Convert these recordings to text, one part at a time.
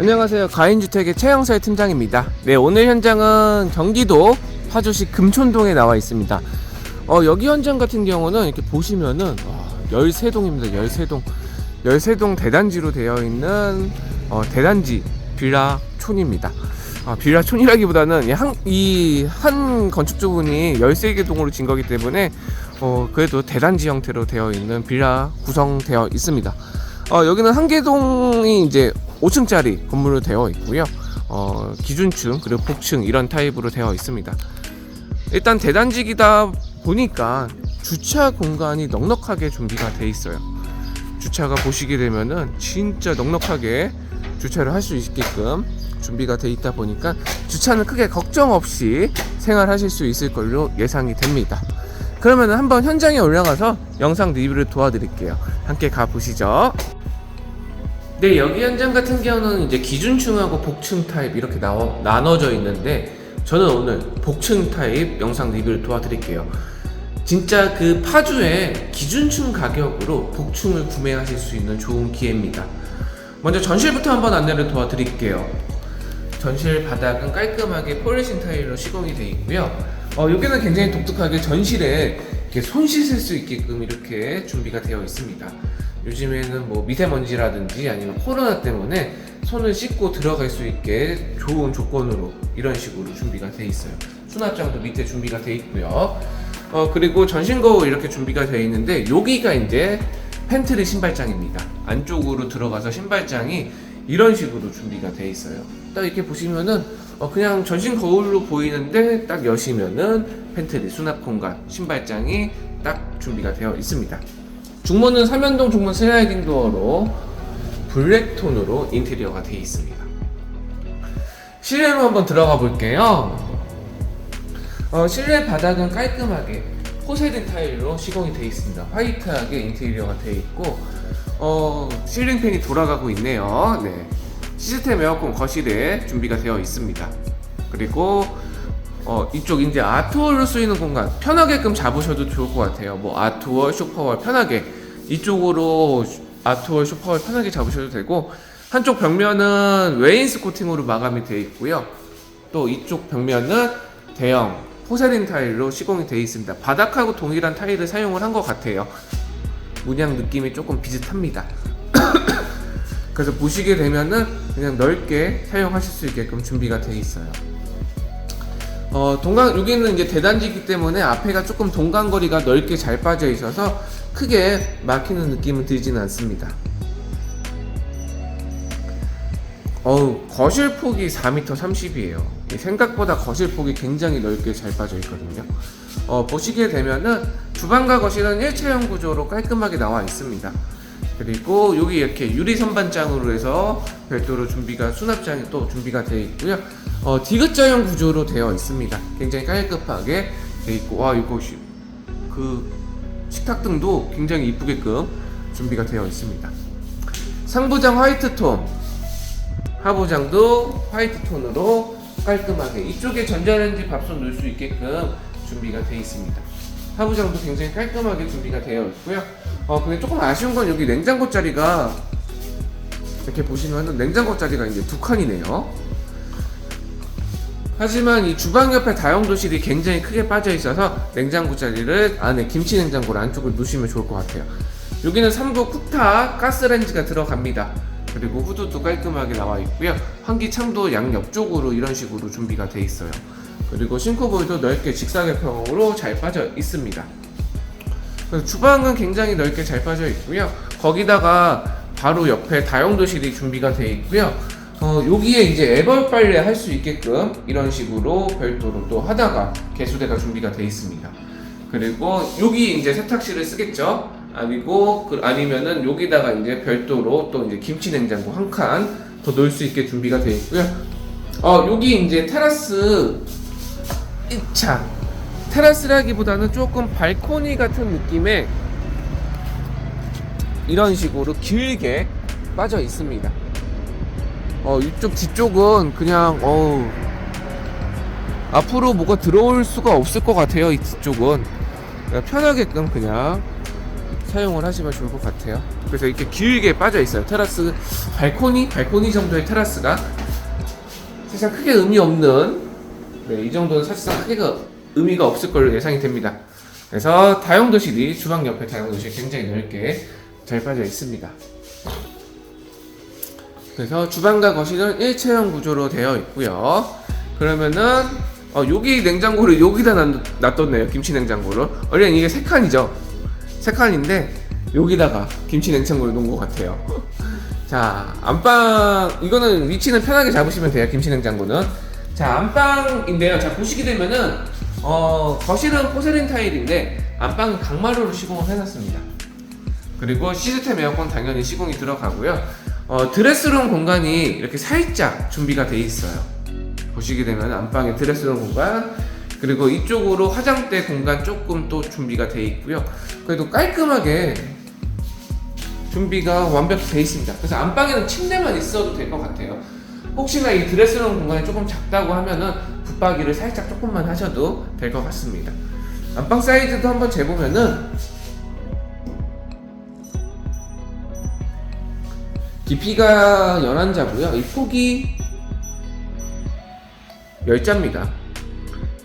안녕하세요. 가인주택의 최영서의 팀장입니다. 네, 오늘 현장은 경기도 파주시 금촌동에 나와 있습니다. 어, 여기 현장 같은 경우는 이렇게 보시면은 와, 13동입니다. 13동. 13동 대단지로 되어 있는 어, 대단지 빌라촌입니다. 아, 빌라촌이라기보다는 한, 이 한 건축주분이 13개 동으로 진 거기 때문에 어, 그래도 대단지 형태로 되어 있는 빌라 구성되어 있습니다. 어, 여기는 한계동이 이제 5층짜리 건물로 되어 있고요. 어, 기준층 그리고 복층 이런 타입으로 되어 있습니다. 일단 대단지기다 보니까 주차 공간이 넉넉하게 준비가 돼 있어요. 주차가 보시게 되면은 진짜 넉넉하게 주차를 할 수 있게끔 준비가 돼 있다 보니까 주차는 크게 걱정 없이 생활하실 수 있을 걸로 예상이 됩니다. 그러면 한번 현장에 올라가서 영상 리뷰를 도와드릴게요. 함께 가 보시죠. 네, 여기 현장 같은 경우는 이제 기준층하고 복층 타입 이렇게 나눠, 나눠져 있는데 저는 오늘 복층 타입 영상 리뷰를 도와드릴게요. 진짜 그 파주의 기준층 가격으로 복층을 구매하실 수 있는 좋은 기회입니다. 먼저 전실부터 한번 안내를 도와드릴게요. 전실 바닥은 깔끔하게 폴리신 타일로 시공이 되어 있고요. 어, 여기는 굉장히 독특하게 전실에 이렇게 손 씻을 수 있게끔 이렇게 준비가 되어 있습니다. 요즘에는 뭐 미세먼지라든지 아니면 코로나 때문에 손을 씻고 들어갈 수 있게 좋은 조건으로 이런 식으로 준비가 되어 있어요. 수납장도 밑에 준비가 되어 있고요. 어, 그리고 전신 거울 이렇게 준비가 되어 있는데 여기가 이제 팬트리 신발장입니다. 안쪽으로 들어가서 신발장이 이런 식으로 준비가 되어 있어요. 딱 이렇게 보시면은 어, 그냥 전신 거울로 보이는데 딱 여시면은 팬트리 수납 공간 신발장이 딱 준비가 되어 있습니다. 중문은 삼연동 중문 슬라이딩 도어로 블랙 톤으로 인테리어가 되어 있습니다. 실내로 한번 들어가 볼게요. 어, 실내 바닥은 깔끔하게 포세린 타일로 시공이 되어 있습니다. 화이트하게 인테리어가 되어 있고 어, 실링팬이 돌아가고 있네요. 네. 시스템 에어컨 거실에 준비가 되어 있습니다. 그리고 어, 이쪽 이제 아트월로 쓰이는 공간 편하게끔 잡으셔도 좋을 것 같아요. 뭐 아트월, 쇼파월 편하게 이쪽으로 아트월, 쇼파월 편하게 잡으셔도 되고 한쪽 벽면은 웨인스 코팅으로 마감이 되어 있고요. 또 이쪽 벽면은 대형 포세린 타일로 시공이 되어 있습니다. 바닥하고 동일한 타일을 사용을 한 것 같아요. 문양 느낌이 조금 비슷합니다. 그래서 보시게 되면은 그냥 넓게 사용하실 수 있게끔 준비가 되어 있어요. 어, 동강, 여기는 이제 대단지이기 때문에 앞에가 조금 동간거리가 넓게 잘 빠져 있어서 크게 막히는 느낌은 들지는 않습니다. 어우, 거실 폭이 4m 30이에요. 생각보다 거실 폭이 굉장히 넓게 잘 빠져 있거든요. 어, 보시게 되면은 주방과 거실은 일체형 구조로 깔끔하게 나와 있습니다. 그리고 여기 이렇게 유리 선반장으로 해서 별도로 준비가 수납장이 또 준비가 되어 있고요. 어, 디귿자형 구조로 되어 있습니다. 굉장히 깔끔하게 되어 있고 와 이거 시- 그 식탁등도 굉장히 이쁘게끔 준비가 되어 있습니다. 상부장 화이트 톤, 하부장도 화이트 톤으로 깔끔하게 이쪽에 전자레인지 밥솥 넣을 수 있게끔 준비가 되어 있습니다. 하부장도 굉장히 깔끔하게 준비가 되어 있고요. 어 근데 조금 아쉬운 건 여기 냉장고 자리가 이렇게 보시면은 냉장고 자리가 이제 두 칸이네요. 하지만 이 주방 옆에 다용도실이 굉장히 크게 빠져 있어서 냉장고 자리를 안에 김치 냉장고를 안쪽을 놓으시면 좋을 것 같아요. 여기는 3구 쿡타 가스레인지가 들어갑니다. 그리고 후드도 깔끔하게 나와 있고요. 환기창도 양 옆쪽으로 이런 식으로 준비가 돼 있어요. 그리고 싱크볼도 넓게 직사각형으로 잘 빠져 있습니다. 그래서 주방은 굉장히 넓게 잘 빠져 있고요. 거기다가 바로 옆에 다용도실이 준비가 되어 있고요. 어, 여기에 이제 애벌 빨래 할 수 있게끔 이런 식으로 별도로 또 하다가 개수대가 준비가 되어 있습니다. 그리고 여기 이제 세탁실을 쓰겠죠. 아니고 그 아니면은 여기다가 이제 별도로 또 이제 김치 냉장고 한 칸더 넣을 수 있게 준비가 되어 있고요. 어, 여기 이제 테라스 1차 테라스라기보다는 조금 발코니 같은 느낌의 이런 식으로 길게 빠져 있습니다. 어, 이쪽 뒤쪽은 그냥 어우 앞으로 뭐가 들어올 수가 없을 것 같아요. 이 뒤쪽은 그냥 편하게끔 그냥 사용을 하시면 좋을 것 같아요. 그래서 이렇게 길게 빠져 있어요. 테라스 발코니 발코니 정도의 테라스가 사실 크게 의미 없는 네, 이 정도는 사실상 크게 의미가 없을 걸로 예상이 됩니다. 그래서 다용도실이 주방 옆에 다용도실 굉장히 넓게 잘 빠져 있습니다. 그래서 주방과 거실은 일체형 구조로 되어 있고요. 그러면은 어, 여기 냉장고를 여기다 놔- 놔뒀네요. 김치 냉장고를. 원래 이게 세 칸이죠. 세 칸인데 여기다가 김치 냉장고를 놓은 것 같아요. 자 안방 이거는 위치는 편하게 잡으시면 돼요. 김치 냉장고는. 자 안방인데요. 자 보시게 되면은 어, 거실은 포세린 타일인데 안방은 강마루로 시공을 해놨습니다. 그리고 시스템 에어컨 당연히 시공이 들어가고요. 어, 드레스룸 공간이 이렇게 살짝 준비가 돼 있어요. 보시게 되면 안방에 드레스룸 공간 그리고 이쪽으로 화장대 공간 조금 또 준비가 돼 있고요. 그래도 깔끔하게 준비가 완벽히 돼 있습니다. 그래서 안방에는 침대만 있어도 될 것 같아요. 혹시나 이 드레스룸 공간이 조금 작다고 하면은 붙박이를 살짝 조금만 하셔도 될 것 같습니다. 안방 사이즈도 한번 재보면은 깊이가 11자고요. 이 폭이 10자입니다.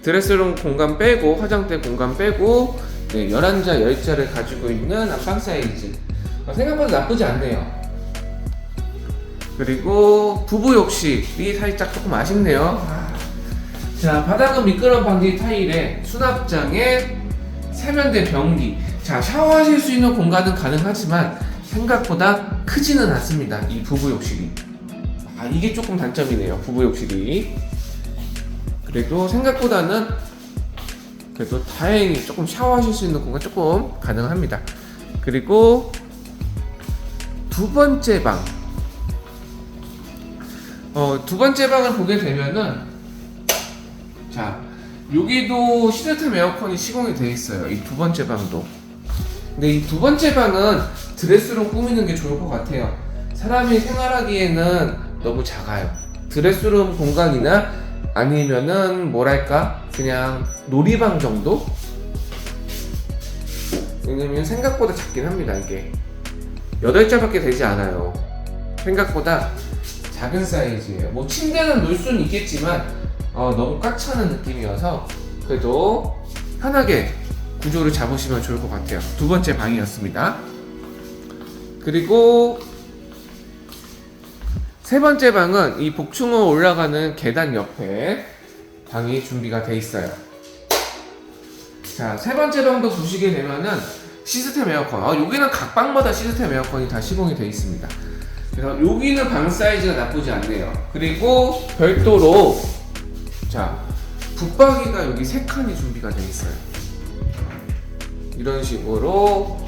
드레스룸 공간 빼고 화장대 공간 빼고 네, 11자, 10자를 가지고 있는 안방 사이즈. 어, 생각보다 나쁘지 않네요. 그리고 부부 욕실이 살짝 조금 아쉽네요. 아. 자, 바닥은 미끄럼 방지 타일에 수납장에 세면대 변기. 자, 샤워하실 수 있는 공간은 가능하지만 생각보다 크지는 않습니다. 이 부부 욕실이. 아, 이게 조금 단점이네요. 부부 욕실이. 그래도 생각보다는 그래도 다행히 조금 샤워하실 수 있는 공간 조금 가능합니다. 그리고 두 번째 방. 어, 두 번째 방을 보게 되면은 자, 여기도 시스템 에어컨이 시공이 되어 있어요. 이 두 번째 방도. 근데 이 두 번째 방은 드레스룸 꾸미는 게 좋을 것 같아요. 사람이 생활하기에는 너무 작아요. 드레스룸 공간이나 아니면은 뭐랄까 그냥 놀이방 정도? 왜냐면 생각보다 작긴 합니다 이게 8자밖에 되지 않아요 생각보다 작은 사이즈예요 뭐 침대는 놓을 수는 있겠지만 어, 너무 꽉 차는 느낌이어서 그래도 편하게 구조를 잡으시면 좋을 것 같아요 두 번째 방이었습니다 그리고 세 번째 방은 이 복층으로 올라가는 계단 옆에 방이 준비가 돼 있어요. 자, 세 번째 방도 보시게 되면은 시스템 에어컨. 아, 여기는 각 방마다 시스템 에어컨이 다 시공이 돼 있습니다. 그래서 여기는 방 사이즈가 나쁘지 않네요. 그리고 별도로 자, 붙박이가 여기 세 칸이 준비가 돼 있어요. 이런 식으로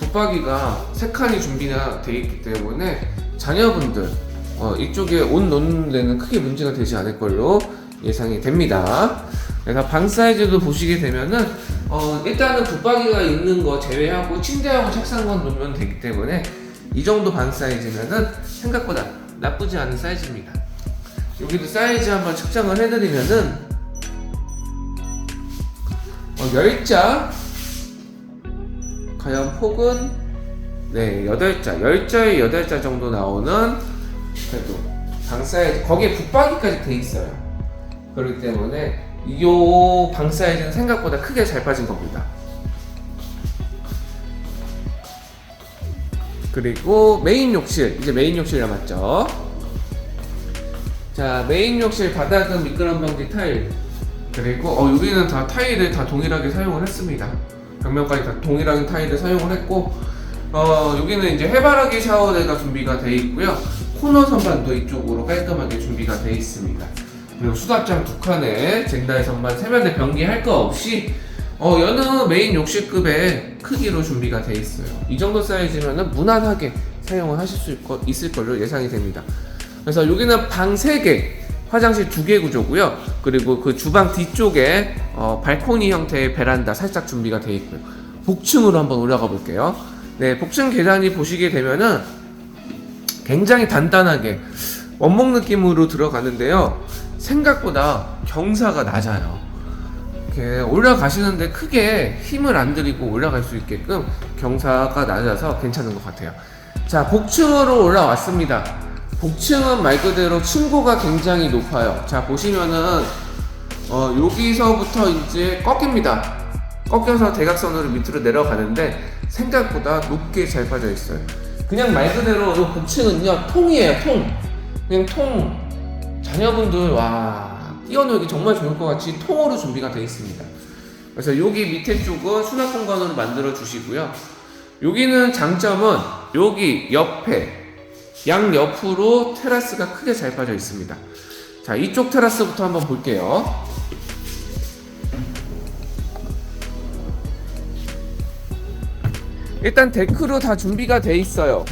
붙박이가 세 칸이 준비가 돼 있기 때문에 자녀분들 어, 이쪽에 옷 놓는 데는 크게 문제가 되지 않을 걸로 예상이 됩니다. 그래서 방 사이즈도 보시게 되면은 어, 일단은 붙박이가 있는 거 제외하고 침대하고 책상만 놓으면 되기 때문에 이 정도 방 사이즈면은 생각보다 나쁘지 않은 사이즈입니다. 여기도 사이즈 한번 측정을 해드리면은 어, 10자. 과연 폭은? 네 8자. 10자에 8자 정도 나오는 그래도 방 사이즈 거기에 붙박이까지 돼 있어요. 그렇기 때문에 이 방 사이즈는 생각보다 크게 잘 빠진 겁니다 그리고 메인 욕실. 이제 메인 욕실 남았죠? 자 메인 욕실 바닥은 미끄럼 방지 타일. 그리고 어 여기는 다 타일을 다 동일하게 사용을 했습니다. 벽면까지 다 동일한 타일을 사용을 했고 어 여기는 이제 해바라기 샤워대가 준비가 되어 있고요. 코너 선반도 이쪽으로 깔끔하게 준비가 되어 있습니다. 그리고 수납장 두 칸에 젠다이 선반 세면대 변기 할 거 없이 어 여느 메인 욕실급의 크기로 준비가 되어 있어요. 이 정도 사이즈면은 무난하게 사용을 하실 수 있- 있을 걸로 예상이 됩니다. 그래서 여기는 방 3개 화장실 2개 구조고요. 그리고 그 주방 뒤쪽에 어, 발코니 형태의 베란다 살짝 준비가 되어 있고요. 복층으로 한번 올라가 볼게요. 네 복층 계단이 보시게 되면은 굉장히 단단하게 원목 느낌으로 들어가는데요. 생각보다 경사가 낮아요 이렇게 올라가시는데 크게 힘을 안 들이고 올라갈 수 있게끔 경사가 낮아서 괜찮은 것 같아요. 자, 복층으로 올라왔습니다. 복층은 말 그대로 층고가 굉장히 높아요. 자, 보시면은 어, 여기서부터 이제 꺾입니다. 꺾여서 대각선으로 밑으로 내려가는데 생각보다 높게 잘 빠져 있어요. 그냥 말 그대로 이 복층은요 통이에요 통. 그냥 통. 자녀분들 와 뛰어놀기 정말 좋을 것 같이 통으로 준비가 되어 있습니다. 그래서 여기 밑에 쪽은 수납 공간으로 만들어 주시고요. 여기는 장점은 여기 옆에 양 옆으로 테라스가 크게 잘 빠져 있습니다. 자 이쪽 테라스부터 한번 볼게요. 일단 데크로 다 준비가 돼 있어요.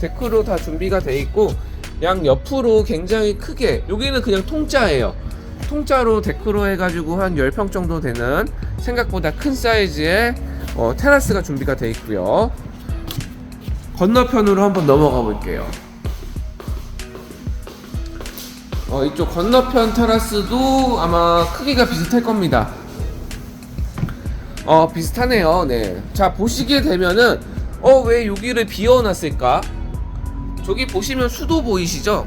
데크로 다 준비가 돼 있고 양 옆으로 굉장히 크게 여기는 그냥 통짜예요. 통짜로 데크로 해가지고 한 10평 정도 되는 생각보다 큰 사이즈의 어, 테라스가 준비가 돼 있고요. 건너편으로 한번 넘어가 볼게요. 어, 이쪽 건너편 테라스도 아마 크기가 비슷할 겁니다. 어 비슷하네요. 네. 자 보시게 되면은 어 왜 여기를 비워놨을까? 저기 보시면 수도 보이시죠?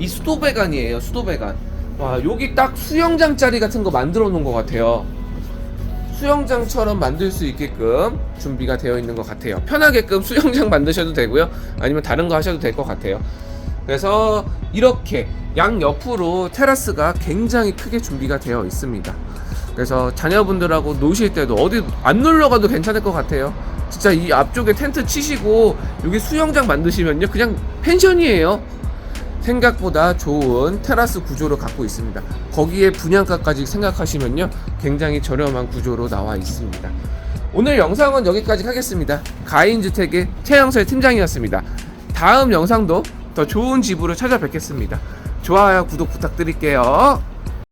이 수도 배관이에요. 수도 배관. 와 여기 딱 수영장 자리 같은 거 만들어 놓은 것 같아요. 수영장처럼 만들 수 있게끔 준비가 되어 있는 것 같아요. 편하게끔 수영장 만드셔도 되고요. 아니면 다른 거 하셔도 될 것 같아요. 그래서 이렇게 양 옆으로 테라스가 굉장히 크게 준비가 되어 있습니다. 그래서 자녀분들하고 노실 때도 어디 안 놀러 가도 괜찮을 것 같아요. 진짜 이 앞쪽에 텐트 치시고 여기 수영장 만드시면요 그냥 펜션이에요. 생각보다 좋은 테라스 구조를 갖고 있습니다. 거기에 분양가까지 생각하시면요 굉장히 저렴한 구조로 나와 있습니다. 오늘 영상은 여기까지 하겠습니다. 가인주택의 최영설 팀장이었습니다. 다음 영상도 더 좋은 집으로 찾아뵙겠습니다. 좋아요, 구독 부탁드릴게요.